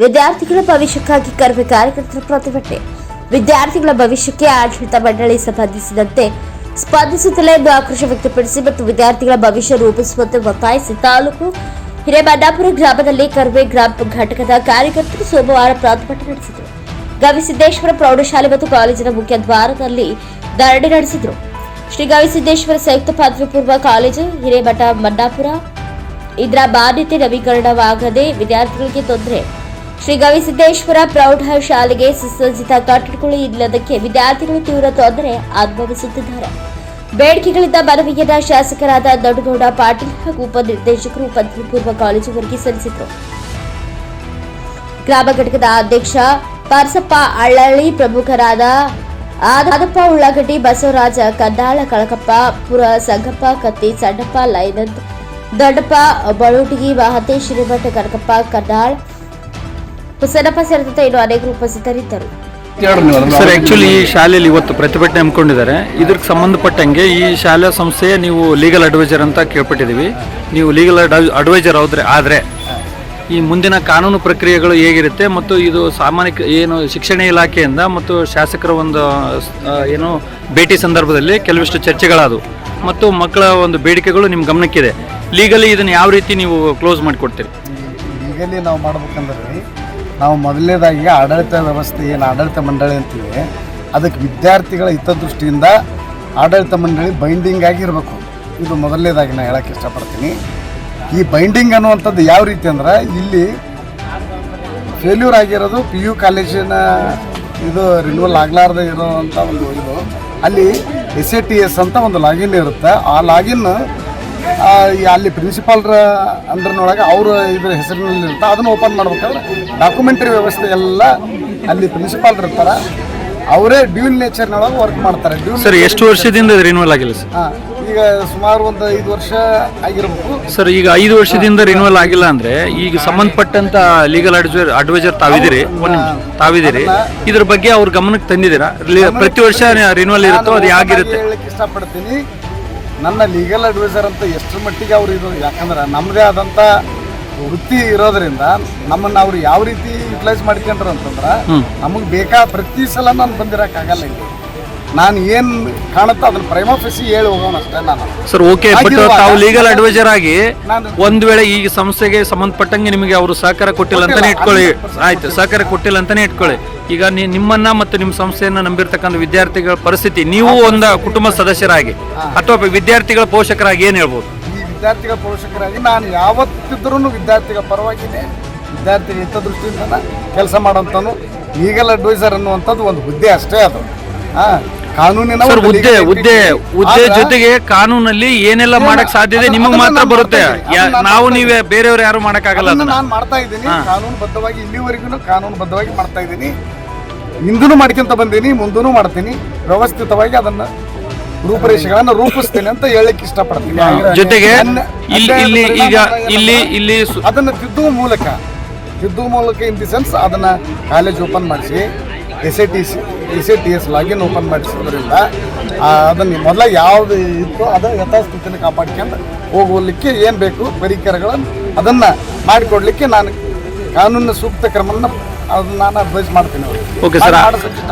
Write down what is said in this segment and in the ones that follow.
ವಿದ್ಯಾರ್ಥಿಗಳ ಭವಿಷ್ಯಕ್ಕಾಗಿ ಕರ್ವೆ ಕಾರ್ಯಕರ್ತರ ಪ್ರತಿಭಟನೆ. ವಿದ್ಯಾರ್ಥಿಗಳ ಭವಿಷ್ಯಕ್ಕೆ ಆಡಳಿತ ಮಂಡಳಿ ಸಂಬಂಧಿಸಿದಂತೆ ಸ್ಪಂದಿಸುತ್ತಲೇ ಎಂದು ಆಕ್ರೋಶ ವ್ಯಕ್ತಪಡಿಸಿ ಮತ್ತು ವಿದ್ಯಾರ್ಥಿಗಳ ಭವಿಷ್ಯ ರೂಪಿಸುವಂತೆ ಒತ್ತಾಯಿಸಿ ತಾಲೂಕು ಹಿರೇಬಂಡಾಪುರ ಗ್ರಾಮದಲ್ಲಿ ಕರ್ವೆ ಗ್ರಾಮ ಘಟಕದ ಕಾರ್ಯಕರ್ತರು ಸೋಮವಾರ ಪ್ರತಿಭಟನೆ ನಡೆಸಿದರು. ಗವಿಸಿದ್ದೇಶ್ವರ ಪ್ರೌಢಶಾಲೆ ಮತ್ತು ಕಾಲೇಜಿನ ಮುಖ್ಯ ದ್ವಾರದಲ್ಲಿ ಧರಣಿ ನಡೆಸಿದರು. ಶ್ರೀ ಗವಿಸಿದ್ದೇಶ್ವರ ಸಂಯುಕ್ತ ಪದವಿ ಪೂರ್ವ ಕಾಲೇಜು ಹಿರೇಮಠ ಮಡ್ಡಾಪುರ ಇದರ ಮಾನ್ಯತೆ ನವೀಕರಣವಾಗದೆ ವಿದ್ಯಾರ್ಥಿಗಳಿಗೆ ತೊಂದರೆ. ಶ್ರೀ ಗವಿಸಿದ್ದೇಶ್ವರ ಪ್ರೌಢ ಶಾಲೆಗೆ ಸುಸಜ್ಜಿತ ಕಟ್ಟಡಗಳು ಇಲ್ಲದಕ್ಕೆ ವಿದ್ಯಾರ್ಥಿಗಳು ತೀವ್ರ ತೊಂದರೆ ಅನುಭವಿಸುತ್ತಿದ್ದಾರೆ. ಬೇಡಿಕೆಗಳಿಂದ ಮನವಿಯನ್ನ ಶಾಸಕರಾದ ದೊಡ್ಡಗೌಡ ಪಾಟೀಲ್ ಹಾಗೂ ಉಪನಿರ್ದೇಶಕರು ಪದವಿ ಪೂರ್ವ ಕಾಲೇಜುವರೆಗೆ ಸಲ್ಲಿಸಿದರು ಗ್ರಾಮ ಘಟಕದ ಅಧ್ಯಕ್ಷ ಪರಸಪ್ಪ ಅಳ್ಳಳ್ಳಿ, ಪ್ರಮುಖರಾದ ಆದಪ್ಪ ಉಳ್ಳಾಗಡ್ಡಿ, ಬಸವರಾಜ ಕದ್ದಾಳ, ಕಳಕಪ್ಪ ಪುರ ಸಂಗಪ್ಪ, ಕತ್ತಿ ಸಣ್ಣಪ್ಪ ಲೈನಂದ್ ದೊಡ್ಡಪ್ಪ, ಬಳೂಟಗಿ, ಮಹತೇಶ್, ಶ್ರೀಮಠ ಕನಕಪ್ಪ, ಕದ್ದಾಳ್ ಹುಸೇನಪ್ಪ ಸೇರಿದಂತೆ ಇನ್ನು ಅನೇಕರು ಉಪಸ್ಥಿತರಿದ್ದರು ಸರ್ ಆಕ್ಚುಲಿ ಈ ಶಾಲೆಯಲ್ಲಿ ಇವತ್ತು ಪ್ರತಿಭಟನೆ ಹಮ್ಮಿಕೊಂಡಿದ್ದಾರೆ. ಇದಕ್ಕೆ ಸಂಬಂಧಪಟ್ಟಂಗೆ ಈ ಶಾಲಾ ಸಂಸ್ಥೆಯ ನೀವು ಲೀಗಲ್ ಅಡ್ವೈಸರ್ ಅಂತ ಕೇಳ್ಪಟ್ಟಿದ್ದೀವಿ. ನೀವು ಲೀಗಲ್ ಅಡ್ವೈಸರ್ ಹೋದ್ರೆ ಆದರೆ ಈ ಮುಂದಿನ ಕಾನೂನು ಪ್ರಕ್ರಿಯೆಗಳು ಹೇಗಿರುತ್ತೆ ಮತ್ತು ಇದು ಸಾಮಾನ್ಯ ಏನು ಶಿಕ್ಷಣ ಇಲಾಖೆಯಿಂದ ಮತ್ತು ಶಾಸಕರ ಒಂದು ಏನು ಭೇಟಿ ಸಂದರ್ಭದಲ್ಲಿ ಕೆಲವಿಷ್ಟು ಚರ್ಚೆಗಳಾದವು. ಮತ್ತು ಮಕ್ಕಳ ಒಂದು ಬೇಡಿಕೆಗಳು ನಿಮ್ಮ ಗಮನಕ್ಕಿದೆ. ಲೀಗಲಿ ಇದನ್ನು ಯಾವ ರೀತಿ ನೀವು ಕ್ಲೋಸ್ ಮಾಡಿಕೊಡ್ತೀರಿ? ಲೀಗಲಿ ನಾವು ಮಾಡಬೇಕಂದ್ರೆ ನಾವು ಮೊದಲನೇದಾಗಿ ಆಡಳಿತ ವ್ಯವಸ್ಥೆ ಏನು ಆಡಳಿತ ಮಂಡಳಿ ಅಂತೀವಿ, ಅದಕ್ಕೆ ವಿದ್ಯಾರ್ಥಿಗಳ ಹಿತದೃಷ್ಟಿಯಿಂದ ಆಡಳಿತ ಮಂಡಳಿ ಬೈಂಡಿಂಗ್ ಆಗಿರಬೇಕು. ಇದು ಮೊದಲನೇದಾಗಿ ನಾನು ಹೇಳೋಕ್ಕೆ ಇಷ್ಟಪಡ್ತೀನಿ. ಈ ಬೈಂಡಿಂಗ್ ಅನ್ನುವಂಥದ್ದು ಯಾವ ರೀತಿ ಅಂದ್ರೆ, ಇಲ್ಲಿ ಫೇಲ್ಯೂರ್ ಆಗಿರೋದು ಪಿ ಯು ಕಾಲೇಜಿನ ಇದು ರಿನ್ಯೂವಲ್ ಆಗಲಾರ್ದೆ ಇರೋವಂಥ ಒಂದು ಇದು. ಅಲ್ಲಿ ಎಸ್ ಎ ಟಿ ಎಸ್ ಅಂತ ಒಂದು ಲಾಗಿನ್ ಇರುತ್ತೆ. ಆ ಲಾಗಿನ್ ಅಲ್ಲಿ ಪ್ರಿನ್ಸಿಪಾಲ್ರ ಅಂದ್ರನೊಳಗೆ ಅವ್ರ ಇದ್ರ ಹೆಸರಿನಲ್ಲಿ ಇರ್ತಾ ಅದನ್ನು ಓಪನ್ ಮಾಡ್ಬೇಕಾದ್ರೆ ಡಾಕ್ಯುಮೆಂಟರಿ ವ್ಯವಸ್ಥೆ ಎಲ್ಲ ಅಲ್ಲಿ ಪ್ರಿನ್ಸಿಪಾಲ್ ಇರ್ತಾರೆ. ಅವರೇ ಡ್ಯೂಲ್ ನೇಚರ್ನೊಳಗೆ ವರ್ಕ್ ಮಾಡ್ತಾರೆ. ಡ್ಯೂಲ್ ಸರ್ ಎಷ್ಟು ವರ್ಷದಿಂದ ರಿನ್ಯೂವಲ್ ಆಗಿಲ್ಲ ಸರ್ ಹಾಂ ಈಗ ಸುಮಾರು ಒಂದು ಐದು ವರ್ಷ ಆಗಿರ್ಬೇಕು. ಸರ್ ಈಗ ಐದು ವರ್ಷದಿಂದ ರಿನ್ಯೂವಲ್ ಆಗಿಲ್ಲ ಅಂದ್ರೆ ಈಗ ಸಂಬಂಧಪಟ್ಟಂತ ಲೀಗಲ್ ಅಡ್ವೈಸರ್ ಅಡ್ವೈಸರ್ ತಾವಿದಿರಿ ಒಂದ್ ನಿಮಿಷ, ತಾವಿದ್ದೀರಿ. ಇದ್ರ ಬಗ್ಗೆ ಅವ್ರ ಗಮನಕ್ಕೆ ತಂದಿದ್ದೀರಾ? ಲಿ- ಪ್ರತಿ ವರ್ಷ ರಿನ್ಯೂವಲ್ ಇರುತ್ತೋ ಅದು ಹೇಗಿರುತ್ತೆ ಹೇಳಕ್ಕೆ ಇಷ್ಟಪಡ್ತೀನಿ. ನನ್ನ ಲೀಗಲ್ ಅಡ್ವೈಸರ್ ಅಂತ ಎಷ್ಟರ ಮಟ್ಟಿಗೆ ಅವ್ರು ಇದು ಯಾಕಂದ್ರೆ ನಮ್ಮದೇ ಆದಂಥ ವೃತ್ತಿ ಇರೋದ್ರಿಂದ ನಮ್ಮನ್ನು ಅವ್ರು ಯಾವ ರೀತಿ ಯುಟಿಲೈಸ್ ಮಾಡ್ಕೊಂಡ್ರು ಅಂತಂದ್ರೆ ನಮಗೆ ಬೇಕಾ ಪ್ರತಿ ಸಲ ನಾನು ಬಂದಿರೋಕ್ಕಾಗಲ್ಲ ಇಲ್ಲಿ. ನಾನು ಏನು ಕಾಣುತ್ತೋ ಅದನ್ನ ಪ್ರೈಮಾಫಿಸಿ ಹೇಳಿ ಹೋಗೋಣ ಅಷ್ಟೇ ನಾನು. ಸರ್ ಓಕೆ ಬಟ್ ತಾವು ಲೀಗಲ್ ಅಡ್ವೈಸರ್ ಆಗಿ ನಾನು- ಒಂದ್ ವೇಳೆ ಈ ಸಂಸ್ಥೆಗೆ ಸಂಬಂಧಪಟ್ಟಂಗೆ ನಿಮಗೆ ಅವರು ಸಹಕಾರ ಕೊಟ್ಟಿಲ್ಲ ಅಂತಾನೆ ಇಟ್ಕೊಳ್ಳಿ. ಆಯ್ತು ಸಹಕಾರ ಕೊಟ್ಟಿಲ್ಲ ಅಂತಾನೆ ಇಟ್ಕೊಳ್ಳಿ. ಈಗ ನೀ- ನಿಮ್ಮನ್ನ ಮತ್ತು ನಿಮ್ಮ ಸಂಸ್ಥೆಯನ್ನ ನಂಬಿರ್ತಕ್ಕಂಥ ವಿದ್ಯಾರ್ಥಿಗಳ ಪರಿಸ್ಥಿತಿ ನೀವು ಒಂದು ಕುಟುಂಬ ಸದಸ್ಯರಾಗಿ ಅಥವಾ ವಿದ್ಯಾರ್ಥಿಗಳ ಪೋಷಕರಾಗಿ ಏನ್ ಹೇಳ್ಬೋದು? ಈ ವಿದ್ಯಾರ್ಥಿಗಳ ಪೋಷಕರಾಗಿ ನಾನು ಯಾವತ್ತಿದ್ರೂ ವಿದ್ಯಾರ್ಥಿಗಳ ಪರವಾಗಿನೇ ವಿದ್ಯಾರ್ಥಿಗಳ ಹಿತದೃಷ್ಟಿಯಿಂದ ಕೆಲಸ ಮಾಡೋಂಥನು ಲೀಗಲ್ ಅಡ್ವೈಸರ್ ಅನ್ನುವಂಥದ್ದು ಒಂದು ಹುದ್ದೆ ಅಷ್ಟೇ ಅದು. ಕಾನೂನಿನ ಸರ್ ಹುದ್ದೆ ಹುದ್ದೆ ಹುದ್ದೆ ಜೊತೆಗೆ ಕಾನೂನಲ್ಲಿ ಏನೆಲ್ಲ ಮಾಡಕ್ ಸಾಧ್ಯ ಇದೆ ನಿಮಗೆ ಮಾತ್ರ ಬರುತ್ತೆ. ನಾವು ನೀವೇ ಬೇರೆಯವ್ರು ಯಾರು ಮಾಡಕ್ಕಾಗಲ್ಲ ಆಗಲ್ಲ ನಾನು ಮಾಡ್ತಾ ಇದ್ದೀನಿ. ಕಾನೂನು ಬದ್ಧವಾಗಿ ಇಲ್ಲಿವರೆಗೂ ಕಾನೂನುಬದ್ಧವಾಗಿ ಮಾಡ್ತಾ ಇದ್ದೀನಿ. ಹಿಂದೂ ಮಾಡ್ಕೊಂತ ಬಂದೀನಿ ಮುಂದೂ ಮಾಡ್ತೀನಿ. ವ್ಯವಸ್ಥಿತವಾಗಿ ಅದನ್ನ ರೂಪರೇಷೆಗಳನ್ನ ರೂಪಿಸ್ತೇನೆ ಅಂತ ಹೇಳಕ್ ಇಷ್ಟಪಡ್ತೀನಿ. ಜೊತೆಗೆ ಇಲ್ಲಿ ಇಲ್ಲಿ ಈಗ ಇಲ್ಲಿ ಇಲ್ಲಿ ಅದನ್ನ ತಿದ್ದುವ ಮೂಲಕ ತಿದ್ದುವ ಮೂಲಕ ಇನ್ ದಿ ಸೆನ್ಸ್ ಅದನ್ನ ಕಾಲೇಜ್ ಓಪನ್ ಮಾಡಿಸಿ S I T C S C T S login open ಮಾಡಿಸೋದ್ರಿಂದ ಅದನ್ನು ಮೊದಲ ಯಾವುದು ಇತ್ತು ಅದು ಯಥಾಸ್ಥಿತಿನ ಕಾಪಾಡ್ಕೊಂಡು ಹೋಗಲಿಕ್ಕೆ ಏನು ಬೇಕು, ಪರಿಕರಗಳನ್ನು ಅದನ್ನು ಮಾಡಿಕೊಡ್ಲಿಕ್ಕೆ ನಾನು ಕಾನೂನಿನ ಸೂಕ್ತ ಕ್ರಮನ ಅದನ್ನ ನಾನು ಅಡ್ವೈಸ್ ಮಾಡ್ತೀನಿ ಅವ್ರಿಗೆ. ಓಕೆ ಸರ್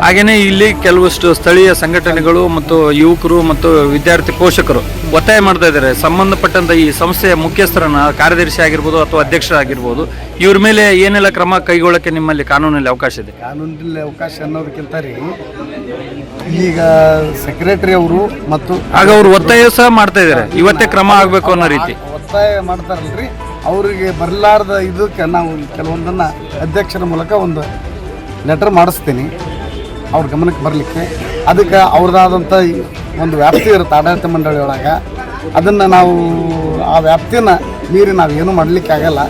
ಹಾಗೇನೆ ಇಲ್ಲಿ ಕೆಲವಷ್ಟು ಸ್ಥಳೀಯ ಸಂಘಟನೆಗಳು ಮತ್ತು ಯುವಕರು ಮತ್ತು ವಿದ್ಯಾರ್ಥಿ ಪೋಷಕರು ಒತ್ತಾಯ ಮಾಡ್ತಾ ಇದ್ದಾರೆ. ಸಂಬಂಧಪಟ್ಟಂತ ಈ ಸಂಸ್ಥೆಯ ಮುಖ್ಯಸ್ಥರನ್ನ ಕಾರ್ಯದರ್ಶಿ ಆಗಿರ್ಬೋದು ಅಥವಾ ಅಧ್ಯಕ್ಷರಾಗಿರ್ಬೋದು ಇವ್ರ ಮೇಲೆ ಏನೆಲ್ಲ ಕ್ರಮ ಕೈಗೊಳ್ಳಕ್ಕೆ ನಿಮ್ಮಲ್ಲಿ ಕಾನೂನಲ್ಲಿ ಅವಕಾಶ ಇದೆ? ಕಾನೂನಲ್ಲಿ ಅವಕಾಶ ಅನ್ನೋದಕ್ಕಿಂತ ರೀ ಈಗ ಸೆಕ್ರೆಟರಿ ಅವರು ಮತ್ತು ಆಗ ಅವರು ಒತ್ತಾಯ ಸಹ ಮಾಡ್ತಾ ಇದ್ದಾರೆ. ಇವತ್ತೇ ಕ್ರಮ ಆಗಬೇಕು ಅನ್ನೋ ರೀತಿ. ಒತ್ತಾಯ ಮಾಡ್ತಾರಲ್ರಿ. ಅವರಿಗೆ ಬರಲಾರ್ದ ಇದಕ್ಕೆ ನಾವು ಕೆಲವೊಂದನ್ನು ಅಧ್ಯಕ್ಷರ ಮೂಲಕ ಒಂದು ಲೆಟರ್ ಮಾಡಿಸ್ತೀನಿ. ಅವ್ರ ಗಮನಕ್ಕೆ ಬರಲಿಕ್ಕೆ. ಅದಕ್ಕೆ ಅವ್ರದ್ದಾದಂಥ ಒಂದು ವ್ಯಾಪ್ತಿ ಇರುತ್ತೆ ಆಡಳಿತ ಮಂಡಳಿ ಒಳಗೆ ಅದನ್ನು ನಾವು ಆ ವ್ಯಾಪ್ತಿನ ಮೀರಿ ನಾವು ಏನೂ ಮಾಡಲಿಕ್ಕೆ ಆಗಲ್ಲ.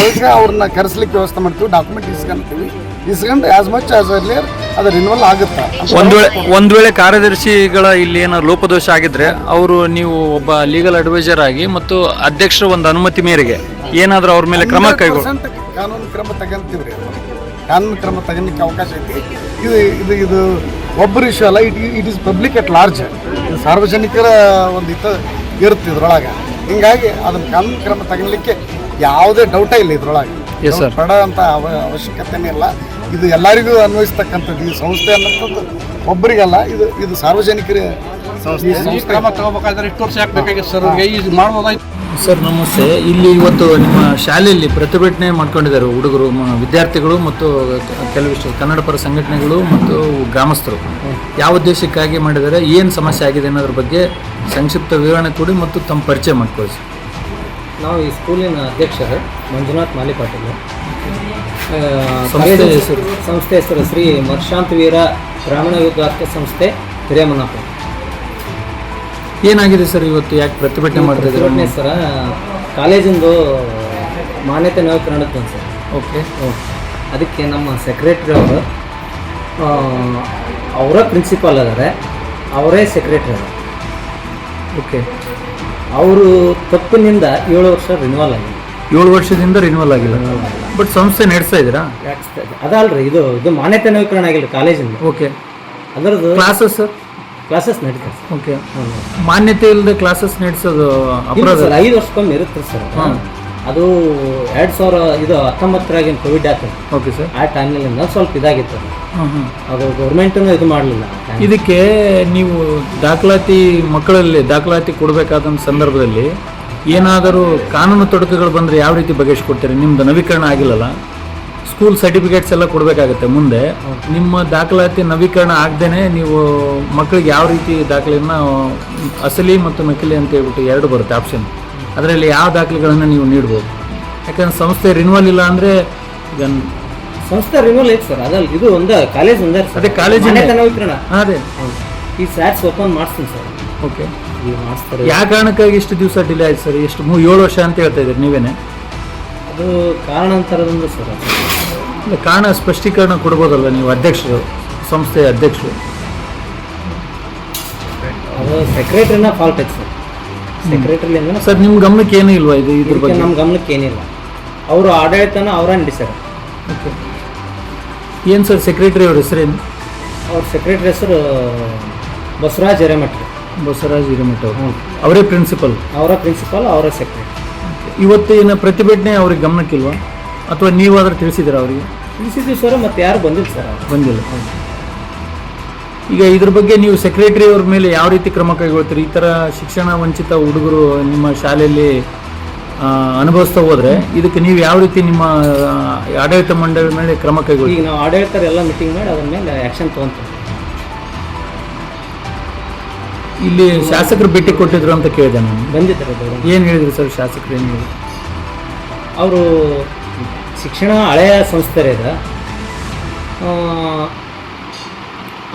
ಅದಕ್ಕೆ ಅವ್ರನ್ನ ಕರೆಸ್ಲಿಕ್ಕೆ ವ್ಯವಸ್ಥೆ ಮಾಡ್ತೀವಿ ಡಾಕ್ಯುಮೆಂಟ್ ಇಸ್ಕೊಂತೀವಿ. ಇಸ್ಕೊಂಡು ಆ್ಯಸ್ ಮಚ್ ಆ್ಯಸ್ ಅರ್ಲಿಯರ್ ಅದು ರಿನ್ಯೂವಲ್ ಆಗುತ್ತೆ? ಒಂದು ವೇಳೆ ಒಂದ್ ವೇಳೆ ಕಾರ್ಯದರ್ಶಿಗಳ ಇಲ್ಲಿ ಏನಾದ್ರು ಲೋಪದೋಷ ಆಗಿದ್ರೆ ಅವರು ನೀವು ಒಬ್ಬ ಲೀಗಲ್ ಅಡ್ವೈಸರ್ ಆಗಿ ಮತ್ತು ಅಧ್ಯಕ್ಷರ ಒಂದು ಅನುಮತಿ ಮೇರೆಗೆ ಏನಾದರೂ ಅವ್ರ ಮೇಲೆ ಕ್ರಮ ಕೈಗೊಳ್ಳ. 100% ಕಾನೂನು ಕ್ರಮ ತಗಂತೀವ್ರಿ ಕಾನೂನು ಕ್ರಮ ತಗೊಳ್ಳಿಕ್ಕೆ ಅವಕಾಶ ಐತಿ. ಇದು ಇದು ಇದು ಒಬ್ಬರು ಇಶ್ಯೂ ಅಲ್ಲ it it is public at large ಇದು ಸಾರ್ವಜನಿಕರ ಒಂದು ಇತ ಇರುತ್ತೆ ಇದ್ರೊಳಗೆ. ಹಿಂಗಾಗಿ ಅದನ್ನ ಕಾನೂನು ಕ್ರಮ ತಗೊಳ್ಳಿಕ್ಕೆ ಯಾವುದೇ ಡೌಟೇ ಇಲ್ಲ ಇದ್ರೊಳಗೆ. Yes, ಸರ್ ಪಡ ಅಂತ ಅವ ಅವಶ್ಯಕತೆನೇ ಇಲ್ಲ. ಇದು ಎಲ್ಲರಿಗೂ ಅನ್ವಯಿಸ್ತಕ್ಕಂಥದ್ದು ಈ ಸಂಸ್ಥೆ ಅನ್ನೋದು ಒಬ್ಬರಿಗಲ್ಲ ಇದು ಇದು ಸಾರ್ವಜನಿಕರ ಸಂಸ್ಥೆ. ಈ ಕ್ರಮ ತಗೋಬೇಕಾದ್ರೆ ಇಷ್ಟು ವರ್ಷ ಬೇಕಾಗಿತ್ತು ಸರ್ ನಮಸ್ತೆ. ಇಲ್ಲಿ ಇವತ್ತು ನಿಮ್ಮ ಶಾಲೆಯಲ್ಲಿ ಪ್ರತಿಭಟನೆ ಮಾಡ್ಕೊಂಡಿದ್ದಾರೆ ಹುಡುಗರು ಮ- ವಿದ್ಯಾರ್ಥಿಗಳು ಮತ್ತು ಕೆಲವಿಷ್ಟು ಕನ್ನಡ ಪರ ಸಂಘಟನೆಗಳು ಮತ್ತು ಗ್ರಾಮಸ್ಥರು. ಯಾವ ಉದ್ದೇಶಕ್ಕಾಗಿ ಮಾಡಿದ್ದಾರೆ ಏನು ಸಮಸ್ಯೆ ಆಗಿದೆ ಅನ್ನೋದ್ರ ಬಗ್ಗೆ ಸಂಕ್ಷಿಪ್ತ ವಿವರಣೆ ಕೊಡಿ ಮತ್ತು ತಮ್ಮ ಪರಿಚಯ ಮಾಡ್ಕೊಳ್ಳಿ ಸರ್. ನಾವು ಈ ಸ್ಕೂಲಿನ ಅಧ್ಯಕ್ಷರು ಮಂಜುನಾಥ್ ಮಾಲಿ ಪಾಟೀಲ್ ಆ, ಸಂಸ್ಥೆ ಹೆಸರು? ಸಂಸ್ಥೆ ಹೆಸರು ಶ್ರೀ ಮರ್ಶಾಂತ್ ವೀರ ಗ್ರಾಮೀಣ ವಿದ್ಯಾರ್ಥಿ ಸಂಸ್ಥೆ ಹಿರೇಮನ್ನಪ್ಪ ಏನಾಗಿದೆ ಸರ್ ಇವತ್ತು? ಯಾಕೆ ಪ್ರತಿಭಟನೆ ಮಾಡ್ತಾ ಪ್ರತಿಭಟನೆ ಸರ ಕಾಲೇಜಿಂದು ಮಾನ್ಯತೆ ನವೀಕರಣದ್ದು ಸರ್. ಓಕೆ. ಅದಕ್ಕೆ ನಮ್ಮ ಸೆಕ್ರೆಟ್ರಿ ಅವರು ಅವರ ಪ್ರಿನ್ಸಿಪಾಲ್ ಅದಾರೆ ಅವರೇ ಸೆಕ್ರೆಟ್ರಿ. ಓಕೆ. ಅವರು ತಪ್ಪಿನಿಂದ ಏಳು ವರ್ಷ ರಿನಿವಲ್ ಆಗಿದೆ. ಏಳು ವರ್ಷದಿಂದ ರಿನ್ಯೂವಲ್ ಆಗಿಲ್ಲ ಬಟ್ ಸಂಸ್ಥೆ ನಡೆಸ್ತಾ ಇದ್ದೀರಾ? ಅದಲ್ರಿ ಇದು ಇದು ಮಾನ್ಯತೆ ನವೀಕರಣ ಆಗಿಲ್ಲ ಕಾಲೇಜಿಂದ. ಓಕೆ ಅದರದ್ದು ಕ್ಲಾಸಸ್ ಕ್ಲಾಸಸ್ ನಡೀತದೆ ಓಕೆ ಮಾನ್ಯತೆ ಇಲ್ಲದೆ ಕ್ಲಾಸಸ್ ನಡೆಸೋದು ಅಪರಾಧ? ಸರ್ ಐದು ವರ್ಷಕ್ಕೊಮ್ಮೆ ಇರುತ್ತೆ ಸರ್. ಅದು. ಅದು ಎರಡು ಸಾವಿರ ಇದು ಹತ್ತೊಂಬತ್ತರಾಗಿನ ಕೋವಿಡ್ ಆಗ್ತದೆ ಓಕೆ ಸರ್ ಆ ಟೈಮ್ನಲ್ಲಿ ಸ್ವಲ್ಪ ಇದಾಗಿತ್ತು. ಅದು. ಗೌರ್ಮೆಂಟನ್ನು ಇದು ಮಾಡಲಿಲ್ಲ. ಇದಕ್ಕೆ ನೀವು ದಾಖಲಾತಿ ಮಕ್ಕಳಲ್ಲಿ ದಾಖಲಾತಿ ಕೊಡಬೇಕಾದ ಸಂದರ್ಭದಲ್ಲಿ ಏನಾದರೂ ಕಾನೂನು ತೊಡಕುಗಳು ಬಂದರೆ ಯಾವ ರೀತಿ ಬಗೆಹರಿಸ್ಕೊಡ್ತೀರಿ? ನಿಮ್ದು ನವೀಕರಣ ಆಗಿಲ್ಲಲ್ಲ? ಸ್ಕೂಲ್ ಸರ್ಟಿಫಿಕೇಟ್ಸ್ ಎಲ್ಲ ಕೊಡಬೇಕಾಗತ್ತೆ ಮುಂದೆ. ನಿಮ್ಮ ದಾಖಲಾತಿ ನವೀಕರಣ ಆಗದೇನೆ ನೀವು ಮಕ್ಕಳಿಗೆ ಯಾವ ರೀತಿ ದಾಖಲೆಯನ್ನು, ಅಸಲಿ ಮತ್ತು ನಕಲಿ ಅಂತ ಹೇಳ್ಬಿಟ್ಟು ಎರಡು ಬರುತ್ತೆ ಆಪ್ಷನ್ ಅದರಲ್ಲಿ ಯಾವ ದಾಖಲೆಗಳನ್ನು ನೀವು ನೀಡ್ಬೋದು? ಯಾಕಂದ್ರೆ ಸಂಸ್ಥೆ ರಿನ್ಯೂವಲ್ ಇಲ್ಲ ಅಂದರೆ ಈಗ ಸಂಸ್ಥೆ ರಿನೂವಲ್ ಐತೆ ಸರ್. ಅದಲ್ಲ ಇದು ಒಂದು ಕಾಲೇಜ್ ಒಂದೇ ಸರ್. ಅದೇ ಕಾಲೇಜ್ ನವೀಕರಣ ಅದೇ. ಈ ಸ್ಯಾಟ್ಸ್ ಓಪನ್ ಮಾಡಿಸ್ತೀನಿ ಸರ್. ಓಕೆ. ಈಗ ಮಾಡಿಸ್ತಾರೆ. ಯಾವ ಕಾರಣಕ್ಕಾಗಿ ಇಷ್ಟು ದಿವಸ ಡಿಲೇ ಆಯ್ತು ಸರ್? ಎಷ್ಟು ಮೂ ಏಳು ವರ್ಷ ಅಂತ ಹೇಳ್ತಾ ಇದ್ದೀರಿ ನೀವೇನೆ? ಅದು ಕಾರಣಾಂತರದಿಂದ ಸರ್. ಇಲ್ಲ ಕಾರಣ ಸ್ಪಷ್ಟೀಕರಣ ಕೊಡ್ಬೋದಲ್ಲ ನೀವು ಅಧ್ಯಕ್ಷರು ಸಂಸ್ಥೆಯ ಅಧ್ಯಕ್ಷರು? ಅದು ಸೆಕ್ರೆಟರಿನ ಫಾಲ್ಟ್ ಐತೆ ಸರ್. ಅಂದ್ರೆ ಸರ್ ನಿಮ್ಮ ಗಮನಕ್ಕೆ ಏನೂ ಇಲ್ವಾ ಇದು ಇದ್ರ ಬಗ್ಗೆ? ನಮ್ಮ ಗಮನಕ್ಕೆ ಏನಿಲ್ಲ. ಅವರು ಆಡಳಿತನ ಅವರ ಸರ್ ಓಕೆ. ಏನು ಸರ್ ಸೆಕ್ರೆಟರಿ ಅವ್ರ ಹೆಸರೇನು ಅವ್ರ ಸೆಕ್ರೆಟರಿ ಹೆಸರು ಬಸವರಾಜ್ ಹಿರೇಮಠ್. ಬಸವರಾಜ್ ಹಿರೇಮಠ ಅವರು. ಅವರೇ ಪ್ರಿನ್ಸಿಪಲ್ ಅವರ ಪ್ರಿನ್ಸಿಪಲ್ ಅವರ ಸೆಕ್ರೆಟರಿ ಇವತ್ತು ಏನು ಪ್ರತಿಭಟನೆ ಅವ್ರಿಗೆ ಗಮನಕ್ಕಿಲ್ವಾ? ಅಥವಾ ನೀವಾದ್ರೂ ತಿಳಿಸಿದ್ದೀರಾ ಅವರಿಗೆ? ತಿಳಿಸಿದ್ವಿ ಸರ್ ಮತ್ತೆ ಯಾರು ಬಂದಿಲ್ಲ ಸರ್ ಅವ್ರು. ಬಂದಿಲ್ಲ. ಈಗ ಇದ್ರ ಬಗ್ಗೆ ನೀವು ಸೆಕ್ರೆಟರಿ ಅವ್ರ ಮೇಲೆ ಯಾವ ರೀತಿ ಕ್ರಮ ಕೈಗೊಳ್ತೀರಿ? ಈ ಥರ ಶಿಕ್ಷಣ ವಂಚಿತ ಹುಡುಗರು ನಿಮ್ಮ ಶಾಲೆಯಲ್ಲಿ ಅನುಭವಿಸ್ತಾ ಹೋದ್ರೆ ಇದಕ್ಕೆ ನೀವು ಯಾವ ರೀತಿ ನಿಮ್ಮ ಆಡಳಿತ ಮಂಡಳಿ ಮೇಲೆ ಕ್ರಮ ಕೈಗೊಳ್ಳಿ? ಈಗ ನಾವು ಆಡಳಿತ ಎಲ್ಲ ಮೀಟಿಂಗ್ ಮಾಡಿ ಅದ್ರ ಮೇಲೆ ಆ್ಯಕ್ಷನ್ ತಗೊಂತೀವಿ. ಇಲ್ಲಿ ಶಾಸಕರು ಭೇಟಿ ಕೊಟ್ಟಿದ್ರು ಅಂತ ಕೇಳಿದೆ ನಾನು. ಬಂದಿದ್ದಾರೆ ಏನು ಹೇಳಿದ್ರು ಸರ್ ಶಾಸಕರು ಏನು ಹೇಳಿದ್ರು? ಅವರು ಶಿಕ್ಷಣ ಹಳೆಯ ಸಂಸ್ಥೆ ಇದೆ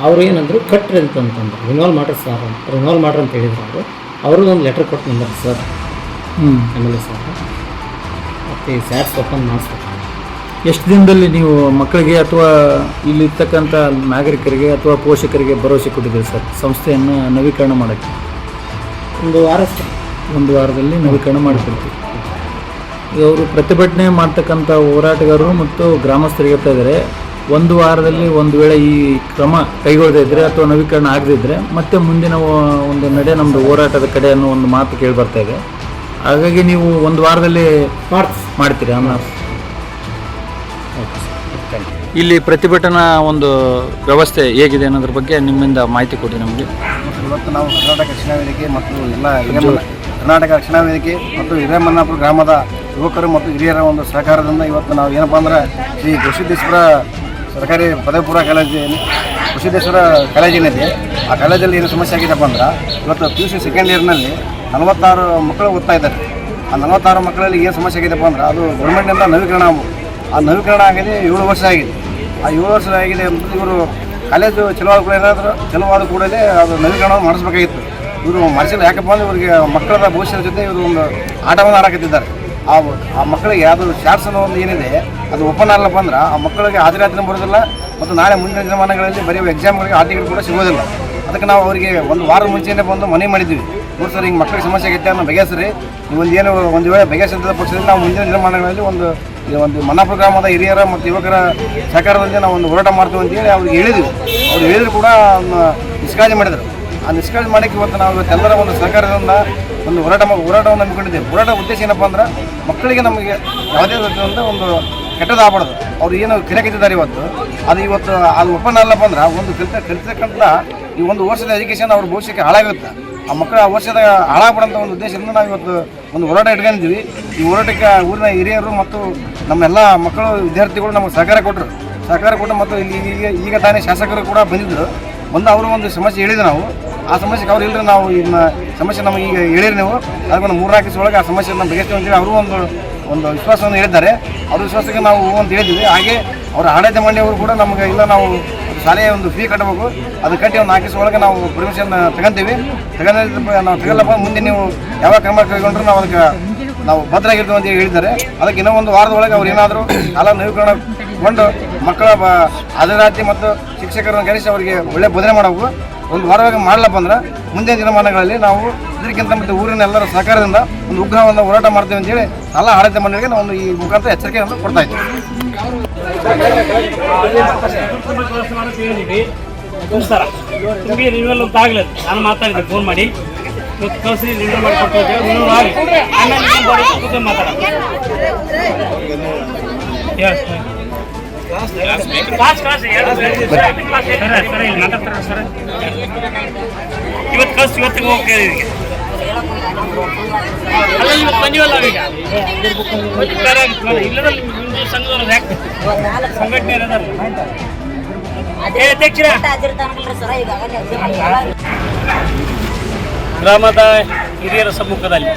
ಅವರು ಏನಂದರು ಕಟ್ರಿ ಅಂತಂತಂದ್ರು. ರಿನಾಲ್ವ್ ಮಾಡ್ರಿ ಸರ್ ಅಂತ ರಿನಾಲ್ವ್ ಮಾಡ್ರಿ ಅಂತ ಹೇಳಿದ್ರು ಅವರು. ಅವ್ರಿಗೊಂದು ಒಂದು ಲೆಟರ್ ಕೊಟ್ಟು number sir. M L A sir ಮತ್ತು ಸ್ಯಾಟ್ಸ್ ಓಪನ್ ಮಾಡಿಸ್ಬೇಕು ಎಷ್ಟು ದಿನದಲ್ಲಿ ನೀವು ಮಕ್ಕಳಿಗೆ ಅಥವಾ ಇಲ್ಲಿರ್ತಕ್ಕಂಥ ನಾಗರಿಕರಿಗೆ ಅಥವಾ ಪೋಷಕರಿಗೆ ಭರವಸೆ ಕೊಟ್ಟಿದ್ದೀರಿ ಸರ್ ಸಂಸ್ಥೆಯನ್ನು ನವೀಕರಣ ಮಾಡೋಕ್ಕೆ? ಒಂದು ವಾರ ಸರ್ ಒಂದು ವಾರದಲ್ಲಿ ನವೀಕರಣ ಮಾಡಿಕೊಡ್ತೀವಿ. ಇವರು ಅವರು ಪ್ರತಿಭಟನೆ ಮಾಡ್ತಕ್ಕಂಥ ಹೋರಾಟಗಾರರು ಮತ್ತು ಗ್ರಾಮಸ್ಥರಿಗೆ ಹೇಳ್ತಾ ಇದ್ದಾರೆ ಒಂದು ವಾರದಲ್ಲಿ ಒಂದು ವೇಳೆ ಈ ಕ್ರಮ ಕೈಗೊಳ್ಳದೇ ಇದ್ದರೆ ಅಥವಾ ನವೀಕರಣ ಆಗದಿದ್ದರೆ ಮತ್ತೆ ಮುಂದಿನ ಒಂದು ನಡೆ ನಮ್ಮದು ಹೋರಾಟದ ಕಡೆ ಅನ್ನೋ ಒಂದು ಮಾತು ಕೇಳಿ ಬರ್ತಾ ಇದೆ. ಹಾಗಾಗಿ ನೀವು ಒಂದು ವಾರದಲ್ಲಿ ಮಾಡ್ತೀರಿ ಇಲ್ಲಿ ಪ್ರತಿಭಟನಾ ಒಂದು ವ್ಯವಸ್ಥೆ ಹೇಗಿದೆ ಅನ್ನೋದ್ರ ಬಗ್ಗೆ ನಿಮ್ಮಿಂದ ಮಾಹಿತಿ ಕೊಡಿ ನಮಗೆ. ಮತ್ತು ಇವತ್ತು ನಾವು ಕರ್ನಾಟಕ ರಕ್ಷಣಾ ವೇದಿಕೆ ಮತ್ತು ಎಲ್ಲ ಕರ್ನಾಟಕ ರಕ್ಷಣಾ ವೇದಿಕೆ ಮತ್ತು ಹಿರೇಮನ್ನಾಪುರ ಗ್ರಾಮದ ಯುವಕರು ಮತ್ತು ಹಿರಿಯರ ಒಂದು ಸಹಕಾರದಿಂದ ಇವತ್ತು ನಾವು ಏನಪ್ಪ ಅಂದ್ರೆ ಶ್ರೀ ಕೃಷಿದೇಶ್ವರ ಸರ್ಕಾರಿ ಪದವಿ ಪೂರ್ವ ಕೃಷಿದೇಶ್ವರ ಗುರುಸಿದ್ದೇಶ್ವರ ಕಾಲೇಜಿನಲ್ಲಿ ಆ ಕಾಲೇಜಲ್ಲಿ ಏನು ಸಮಸ್ಯೆ ಆಗಿದೆಪ್ಪ ಅಂದ್ರೆ ಇವತ್ತು ಪಿ ಯು ಸಿ ಸೆಕೆಂಡ್ ಇಯರ್ನಲ್ಲಿ ನಲವತ್ತಾರು ಮಕ್ಕಳು ಓದ್ತಾ ಇದ್ದಾರೆ. ಆ ನಲವತ್ತಾರು ಮಕ್ಕಳಲ್ಲಿ ಏನು ಸಮಸ್ಯೆ ಆಗಿದೆಪ್ಪ ಅಂದ್ರೆ ಅದು ಗೌರ್ಮೆಂಟಿಂದ ನವೀಕರಣ. ಆ ನವೀಕರಣ ಆಗಿದೆ, ಏಳು ವರ್ಷ ಆಗಿದೆ. ಆ ಏಳು ವರ್ಷ ಆಗಿದೆ ಇವರು ಕಾಲೇಜು ಚಲೋ ಕೂಡ ಏನಾದರೂ ಚಲೋ ಆದ ಕೂಡಲೇ ಅದು ನವೀಕರಣ ಮಾಡಿಸ್ಬೇಕಾಗಿತ್ತು. ಇವರು ಮಾಡಿಸಿಲ್ಲ. ಯಾಕಪ್ಪ ಅಂದ್ರೆ ಇವರಿಗೆ ಮಕ್ಕಳ ಭವಿಷ್ಯದ ಜೊತೆ ಇವರು ಒಂದು ಆಟವನ್ನು ಆಡಕತ್ತಿದ್ದಾರೆ. ಆ ಆ ಮಕ್ಕಳಿಗೆ ಅದು ಶಾರ್ಟ್ಸ್ ಅನ್ನೋ ಒಂದು ಏನಿದೆ, ಅದು ಓಪನ್ ಆಗಲಪ್ಪ ಅಂದ್ರೆ ಆ ಮಕ್ಕಳಿಗೆ ಹಾಜರಾತಿನ ಬರೋದಿಲ್ಲ ಮತ್ತು ನಾಳೆ ಮುಂದಿನ ದಿನಮಾನಗಳಲ್ಲಿ ಬರೀ ಎಕ್ಸಾಮ್ಗಳಿಗೆ ಆ ಟಿಕೆಟ್ ಕೂಡ ಸಿಗೋದಿಲ್ಲ. ಅದಕ್ಕೆ ನಾವು ಅವರಿಗೆ ಒಂದು ವಾರ ಮುಂಚೆನೇ ಬಂದು ಮನೆ ಮಾಡಿದ್ವಿ ನೋಡಿ ಸರ್, ಹಿಂಗೆ ಮಕ್ಕಳಿಗೆ ಸಮಸ್ಯೆ ಆಗೈತೆ ಅನ್ನೋ ಬಗೆಹರಿಸ್ರಿ ಒಂದು ಏನು ಒಂದು ವೇಳೆ ಬಗೆಹರಿಸಿದ ಪಕ್ಷದಲ್ಲಿ ನಾವು ಮುಂದಿನ ನಿರ್ಮಾಣಗಳಲ್ಲಿ ಒಂದು ಒಂದು ಮನ್ನಾಪುರ ಗ್ರಾಮದ ಹಿರಿಯರ ಮತ್ತು ಯುವಕರ ಸಹಕಾರದಲ್ಲಿ ನಾವು ಒಂದು ಹೋರಾಟ ಮಾಡ್ತೀವಿ ಅಂತೇಳಿ ಅವ್ರಿಗೆ ಹೇಳಿದ್ವಿ ಅವ್ರು ಹೇಳಿದ್ರು ಕೂಡ ನಿಷ್ಕಾಳಜಿ ಮಾಡಿದರು. ಆ ನಿಷ್ಕಾಳಜಿ ಮಾಡೋಕ್ಕೆ ಇವತ್ತು ನಾವು ಇವತ್ತೆಲ್ಲರ ಒಂದು ಸಹಕಾರದಿಂದ ಒಂದು ಹೋರಾಟ ಹೋರಾಟವನ್ನು ಹಮ್ಮಿಕೊಂಡಿದ್ದೇವೆ. ಹೋರಾಟ ಉದ್ದೇಶ ಏನಪ್ಪ ಅಂದ್ರೆ ಮಕ್ಕಳಿಗೆ ನಮಗೆ ಯಾವುದೇ ರೀತಿಯಿಂದ ಒಂದು ಕೆಟ್ಟದಾಗಬಾರ್ದು ಅವ್ರು ಏನು ಕಿರಕಿದ್ದಾರೆ ಇವತ್ತು. ಅದು ಇವತ್ತು, ಅದು ಓಪನ್ ಅಲ್ಲಪ್ಪ ಅಂದ್ರೆ ಒಂದು ಕಲಿತ ಕಲಿತಕ್ಕಂಥ ಈ ಒಂದು ವರ್ಷದ ಎಜುಕೇಷನ್ ಅವ್ರ ಭವಿಷ್ಯಕ್ಕೆ ಹಾಳಾಗುತ್ತೆ. ಆ ಮಕ್ಕಳು ಆ ವರ್ಷದ ಹಾಳಾಗ್ಬಿಡಂಥ ಒಂದು ಉದ್ದೇಶದಿಂದ ನಾವು ಇವತ್ತು ಒಂದು ಹೋರಾಟ ಇಟ್ಕೊಂಡಿದ್ವಿ ಈ ಹೋರಾಟಕ್ಕೆ ಊರಿನ ಹಿರಿಯರು ಮತ್ತು ನಮ್ಮೆಲ್ಲ ಮಕ್ಕಳು, ವಿದ್ಯಾರ್ಥಿಗಳು ನಮಗೆ ಸಹಕಾರ ಕೊಟ್ಟರು. ಸಹಕಾರ ಕೊಟ್ಟರು ಮತ್ತು ಇಲ್ಲಿ ಈಗ ಈಗ ತಾನೇ ಶಾಸಕರು ಕೂಡ ಬಂದಿದ್ದರು. ಒಂದು ಅವರು ಒಂದು ಸಮಸ್ಯೆ ಹೇಳಿದ್ರು ನಾವು. ಆ ಸಮಸ್ಯೆಗೆ ಅವ್ರು ಇಲ್ಲರಿ ನಾವು ಈ ಸಮಸ್ಯೆ ನಮಗೆ ಈಗ ಹೇಳಿರಿ ನೀವು. ಅದಕ್ಕೊಂದು ಮೂರ್ನಾಲ್ಕು ದಿವಸ ಆ ಸಮಸ್ಯೆಯನ್ನು ಬಗೆಹರಿಸ್ತೀವಿ ಅಂತೇಳಿ ಅವರು ಒಂದು ಒಂದು ವಿಶ್ವಾಸವನ್ನು ಹೇಳಿದ್ದಾರೆ. ಅವ್ರ ವಿಶ್ವಾಸಕ್ಕೆ ನಾವು ಹೋಗುವಂತ ಹೇಳಿದ್ವಿ ಹಾಗೆ ಅವರ ಆಡಳಿತ ಮಂಡಳಿಯವರು ಕೂಡ ನಮಗೆ ಇಲ್ಲ ನಾವು ಶಾಲೆಯ ಒಂದು ಫೀ ಕಟ್ಟಬೇಕು. ಅದು ಕಟ್ಟಿ ಒಂದು ದಿವಸ ಒಳಗೆ ನಾವು ಪರ್ಮಿಷನ್ ತಗೊಂತೀವಿ. ತಗೊಂಡ್ರೆ ನಾವು ತಗೊಳ್ಳಪ್ಪ, ಮುಂದೆ ನೀವು ಯಾವ ಕ್ರಮ ಕೈಗೊಂಡ್ರು ನಾವು ಅದಕ್ಕೆ ನಾವು ಭದ್ರಾಗಿರ್ತೀವಿ ಅಂತ ಹೇಳಿದ್ದಾರೆ. ಅದಕ್ಕೆ ಇನ್ನೂ ಒಂದು ವಾರದ ಒಳಗೆ ಅವ್ರು ಏನಾದರೂ ಕಾಲ ನವೀಕರಣಗೊಂಡು ಮಕ್ಕಳ ಹಾಜರಾತಿ ಮತ್ತು ಶಿಕ್ಷಕರನ್ನು ಕರೆಸಿ ಅವರಿಗೆ ಒಳ್ಳೆ ಬೋಧನೆ ಮಾಡಬೇಕು. ಒಂದು ವಾರವಾಗಿ ಮಾಡಲಪ್ಪ ಅಂದ್ರೆ ಮುಂದಿನ ದಿನಮಾನಗಳಲ್ಲಿ ನಾವು ಇದಕ್ಕಿಂತ ಮತ್ತು ಊರಿನ ಎಲ್ಲರ ಸಹಕಾರದಿಂದ ಒಂದು ಉಗ್ರಹವನ್ನು ಹೋರಾಟ ಮಾಡ್ತೇವೆ ಅಂತೇಳಿ ಎಲ್ಲ ಆಡಳಿತ ಮಂಡಳಿಗೆ ನಾವು ಒಂದು ಈ ಮುಖಾಂತರ ಎಚ್ಚರಿಕೆಯನ್ನು ಕೊಡ್ತಾ ಇದ್ದೀವಿ. ನಮಸ್ಕಾರ ನಿಮಗೆ ರಿನ್ಯೂವಲ್ ಅಂತ ಆಗಲಿಲ್ಲ ನಾನು ಮಾತಾಡಿದ್ದೆ ಫೋನ್ ಮಾಡಿ ಇವತ್ತು ಕಳಿಸಿ ರಿನ್ಯೂವಲ್ ಮಾಡಿ ಕೊಡ್ತೀವಿ ರಿನ್ಯೂವಲ್ ಆಗಿ ಆಮೇಲೆ ನಿಮ್ಮ ಬಾಡಿ ಕೂತ್ಕೊಂಡು ಸರ್ ಇವತ್ತು ಕಳಿಸಿ ಇವತ್ತಿಗೆ ಹೋಗಿ ಇದಕ್ಕೆ ಅಲ್ಲ ಇವತ್ತು ಬಂದಿವಲ್ಲ ಈಗ? ಇವತ್ತು ಬೇರೆ ಆಗಿತ್ತು ನೋಡಿ. ಇಲ್ಲದ್ರೆ ನಿಮ್ದು ಸಂಘದವ್ರು ಯಾಕೆ? ಸಂಘಟನೆ ಇರೋದಲ್ಲ. ಏ ಅಧ್ಯಕ್ಷರ. ಗ್ರಾಮದ ಹಿರಿಯರ ಸಮ್ಮುಖದಲ್ಲಿ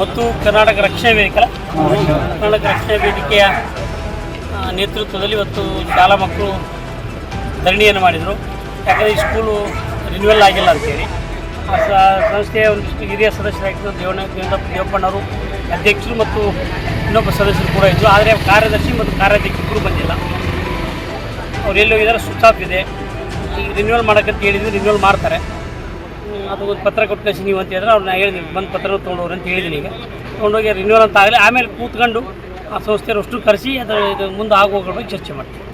ಮತ್ತು ಕರ್ನಾಟಕ ರಕ್ಷಣಾ ವೇದಿಕೆ ಕರ್ನಾಟಕ ರಕ್ಷಣಾ ವೇದಿಕೆಯ ನೇತೃತ್ವದಲ್ಲಿ ಇವತ್ತು ಶಾಲಾ ಮಕ್ಕಳು ಧರಣಿಯನ್ನು ಮಾಡಿದರು. ಯಾಕಂದರೆ ಈ ಸ್ಕೂಲು ರಿನ್ಯೂವಲ್ ಆಗಿಲ್ಲ ಅಂತೇಳಿ. ಸಂಸ್ಥೆಯ ಒಂದಿಷ್ಟು ಹಿರಿಯ ಸದಸ್ಯರಾಗಿದ್ದರು ದೇವಣ್ಣ ದೇವಪ್ಪ ದೇವಪ್ಪಣ್ಣವರು ಅಧ್ಯಕ್ಷರು ಮತ್ತು ಇನ್ನೊಬ್ಬ ಸದಸ್ಯರು ಕೂಡ ಇದ್ದರು ಆದರೆ ಕಾರ್ಯದರ್ಶಿ ಮತ್ತು ಕಾರ್ಯಾಧ್ಯಕ್ಷರು ಬಂದಿಲ್ಲ. ಅವ್ರು ಎಲ್ಲಿ ಹೋಗಿದ್ದಾರೆ ಆಫ್ ಇದೆ. ಈಗ ರಿನ್ಯೂವಲ್ ಮಾಡೋಕ್ಕಂತ ಹೇಳಿದ್ವಿ ರಿನ್ಯೂವಲ್ ಮಾಡ್ತಾರೆ. ಅದು ಒಂದು ಪತ್ರ ಕೊಟ್ಟು ಕಳಿಸಿ ನೀವು ಅಂತ ಹೇಳಿದ್ರೆ ಅವ್ರನ್ನ ಹೇಳಿದ್ದೀನಿ ಬಂದು ಪತ್ರ ತೊಗೊಂಡವ್ರು ಅಂತ ಹೇಳಿದ್ದೀನಿ ಈಗ. ತೊಗೊಂಡೋಗಿ ರಿನ್ಯೂವಲ್ ಅಂತ ಆಗಲಿ, ಆಮೇಲೆ ಕೂತ್ಕೊಂಡು ಆ ಸಂಸ್ಥೆಯವರು ಅಷ್ಟು ಕರೆಸಿ, ಅದರ ಇದು ಮುಂದೆ ಆಗೋಗಳ ಬಗ್ಗೆ ಚರ್ಚೆ ಮಾಡ್ತೀವಿ.